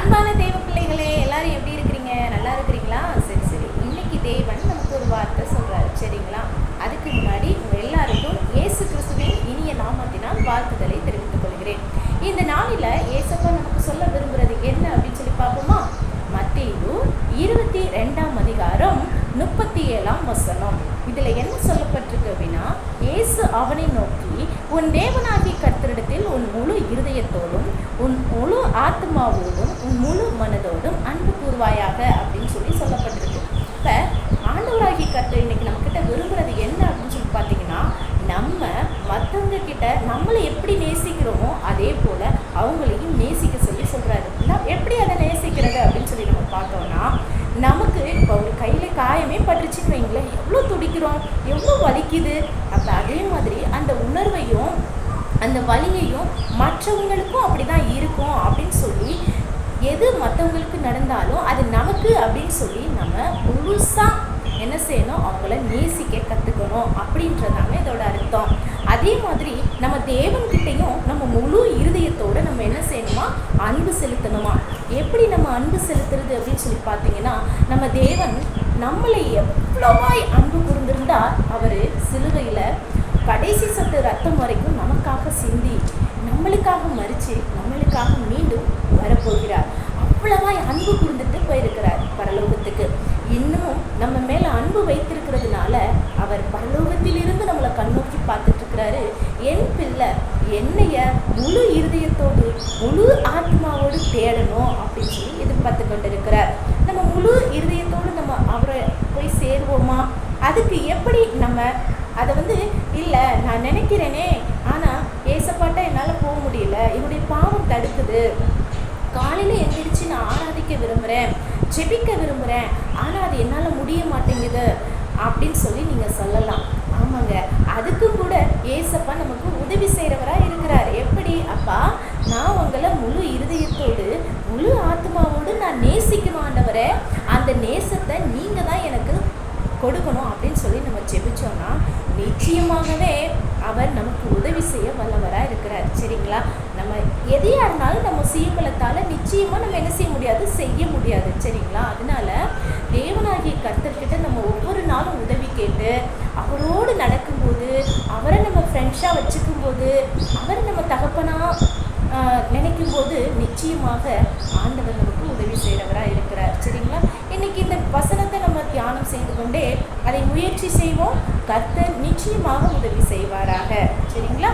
அன்பான தேவ பிள்ளைகளே எல்லாரும் எப்படி இருக்கிறீங்க? நல்லா இருக்கிறீங்களா? சரி சரி. இன்னைக்கு தேவன் நமக்கு ஒரு வார்த்தை சொல்றாரு. சரிங்களா? அதுக்கு முன்னாடி உங்க எல்லாருக்கும் இயேசு கிறிஸ்துவின் இனிய நாமத்தினால் வாழ்த்துதலை தெரிவித்துக் கொள்கிறேன். இந்த நாளில இயேசப்பா நமக்கு சொல்ல விரும்புறது என்ன அப்படின்னு சொல்லி பார்ப்போமா? மத்தேயு இருபத்தி ரெண்டாம் அதிகாரம் முப்பத்தி ஏழாம் வசனம். இதுல என்ன சொல்லப்பட்டிருக்கு அப்படின்னா அவனை நோக்கி உன் தேவனாகிய கர்த்தரிடத்தில் உன் முழு இருதயத்தோடும் உன் முழு ஆத்மாவோடும் உன் முழு மனதோடும் அன்பு கூறுவாயாக அப்படின்னு சொல்லி சொல்லப்பட்டிருக்கு. இப்ப ஆண்டவராகிய கர்த்தர் இன்னைக்கு நம்ம கிட்ட விரும்புறது என்ன அப்படின்னு சொல்லி பார்த்தீங்கன்னா நம்ம மற்றவங்க கிட்ட நம்மளை எப்படி நேசிக்கிறோமோ அதே போல அவங்களையும் நேசிக்க சொல்லி சொல்றாரு நம் எப்படி அதை நேசிக்கிறது அப்படின்னு சொல்லி நம்ம பார்த்தோம்னா நமக்கு இப்போ ஒரு கையில் காயமே வைங்களேன் எவ்வளோ துடிக்கிறோம் எவ்வளோ வலிக்குது? அப்போ அதே மாதிரி அந்த உணர்வையும் அந்த வலியையும் மற்றவங்களுக்கும் அப்படி தான் இருக்கும் அப்படின்னு சொல்லி எது மற்றவங்களுக்கு நடந்தாலும் அது நமக்கு அப்படின்னு சொல்லி நம்ம முழுசாக என்ன செய்யணும்? அவங்கள நேசிக்க கற்றுக்கணும் அப்படின்றதாங்க இதோட அர்த்தம். அதே மாதிரி நம்ம தேவன்கிட்டையும் நம்ம முழு இருதயத்தோட நம்ம என்ன செய்யணுமா? அன்பு செலுத்தணுமா? எப்படி நம்ம அன்பு செலுத்துறது அப்படின்னு சொல்லி பார்த்தீங்கன்னா நம்ம தேவன் நம்மளை எவ்வளவாய் அன்பு கூர்ந்திருந்தா அவர் சிலுவையில் கடைசி சொட்டு ரத்தம் வரைக்கும் நமக்காக சிந்தி நம்மளுக்காக மறித்து நம்மளுக்காக மீண்டும் வரப்போகிறார். அவ்வளவாய் அன்பு கூர்ந்துட்டு போயிருக்கிறார் பரலோகத்துக்கு. இன்னும் நம்ம மேலே அன்பு வைத்திருக்கிறதுனால அவர் பரலோகத்திலிருந்து நம்மளை கண்ணோக்கி பார்த்துட்டு இருக்கிறாரு என் பிள்ளை என்னைய முழு இருதயத்தோடு முழு ஆத்மாவோடு தேடணும் அப்படின்னு சொல்லி எதிர்பார்த்து கொண்டிருக்கிறார் நம்ம முழு இருதயத்தோடு நம்ம அவரை போய் சேருவோமா? அதுக்கு எப்படி நம்ம அதை வந்து இல்லை நான் நினைக்கிறேனே ஆனால் ஏசப்பாட்ட என்னால் போக முடியல. என்னுடைய பாவம் தடுக்குது. காலையில் எந்திரிச்சு நான் ஆராதிக்க விரும்புகிறேன் ஜெபிக்க விரும்புகிறேன் ஆனால் அது என்னால் முடிய மாட்டேங்குது. அப்படின்னு சொல்லி நீங்கள் சொல்லலாம். ஆமாங்க. அதுக்கும் கூட ஏசப்பா நமக்கு உதவி செய்கிறவராக இருக்கிறார். எப்படி? அப்பா நான் உங்களை முழு இருதயத்தோடு முழு ஆத்மாவோடு நான் நேசிக்கணும் ஆண்டவரே. அந்த நேசத்தை நீங்கள் தான் எனக்கு கொடுக்கணும் அப்படின்னு சொல்லி நம்ம ஜெபிச்சோன்னா நிச்சயமாகவே அவர் நமக்கு உதவி செய்ய வல்லவராக இருக்கிறார். சரிங்களா? நம்ம எதையா இருந்தாலும் நம்ம சுயபலத்தால் நிச்சயமாக நம்ம என்ன செய்ய முடியாது? செய்ய முடியாது. சரிங்களா? அதனால தேவனாகிய கர்த்தர்கிட்ட நம்ம ஒவ்வொரு நாளும் உதவி கேட்டு அவரோடு நடக்கும்போது அவரை நம்ம ஃப்ரெண்ட்ஸாக வச்சுக்கும் போது அவரை நம்ம தகப்பனாக நினைக்கும் போது நிச்சயமாக ஆண்டவர் நமக்கு உதவி செய்கிறவராக இருக்கிறார். சரிங்களா? இன்னைக்கு இந்த வசனத்தை நம்ம தியானம் செய்து கொண்டே அதை முயற்சி செய்வோம். கர்த்தர் நிச்சயமாக உதவி செய்வாராக. சரிங்களா?